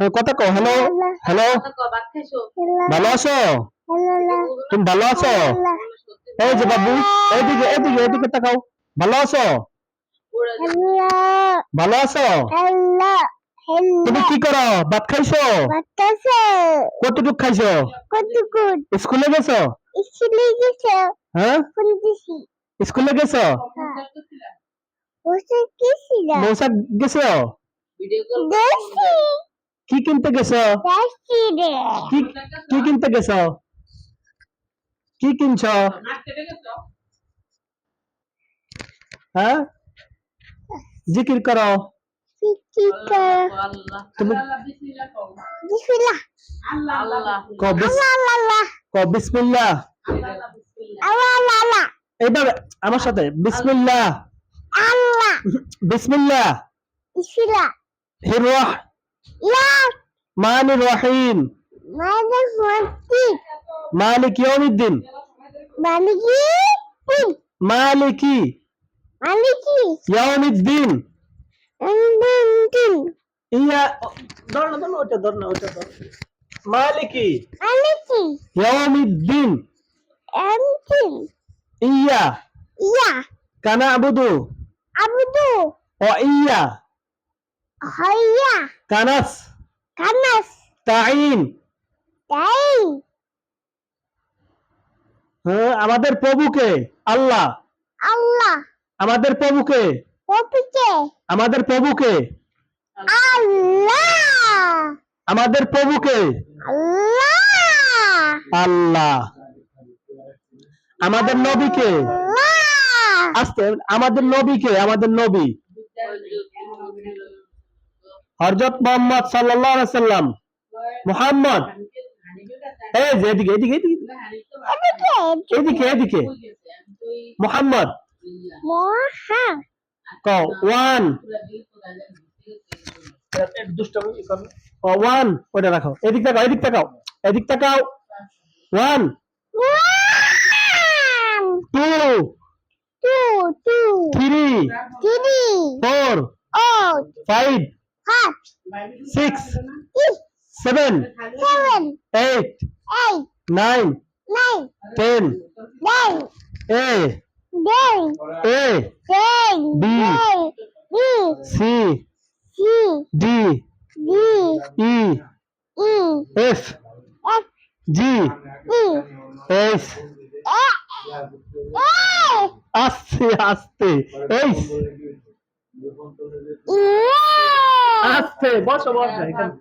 হ্যাঁ, কথা কও হ্যালো হ্যালো ভালো আছো? তুমি ভালো আছো? এই যে বাবু এদিকে এদিকে এদিকে তাকাও। ভালো আছো? ভালো আছো? তুমি কি করো? ভাত খাইছো? কতটুক খাইছো? স্কুলে গেছো? হ্যাঁ? স্কুলে গেছো? মৌসা গেছো কি কিনতে গেছো? কি কি কিনতে গেছো? কি কিনছো? হ্যাঁ? জিকির করো। তুমি ক বিস- ক বিসমিল্লাহ। এইভাবে আমার সাথে বিসমিল্লাহ। বিসমিল্লাহ। হির মানির রহিম। মালিক ইয়াউমিদ্দিন। মালিকি। ইয়াউমিদ্দিন। ইয়া ধর না ধর না ওটা ধর না ওটা ধর। মালিকি। ইয়াউমিদ্দিন। ইয়া। কানা আবুদু। Abudu, ও ইয়া Haya, কানাস Kanas, তাইন হ্যাঁ আমাদের প্রভুকে আল্লাহ Allah, আমাদের প্রভুকে Popike, আমাদের প্রভুকে Allah, আমাদের প্রভুকে Allah, আল্লাহ আমাদের নবীকে আস্তে আমাদের নবীকে আমাদের নবী। হযরত মোহাম্মদ আলাইহি সাল্লাম। মুহাম্মদ। এদিকে এদিকে এদিকে। এদিকে এদিকে। মুহাম্মদ। Moha, ক ওয়ান ওয়ান। ওটা রাখো এদিক তাকাও এদিক তাকাও এদিক তাকাও one. two, three, three, four, eight, five, five, six, six, seven, seven, eight, eight, nine, nine, ten, nine, a, day, a, day, b, b, c, c, d, d, e, e, f, f, g, e, s, a, আস্তে আস্তে H E, আস্তে বসো বসো এখানে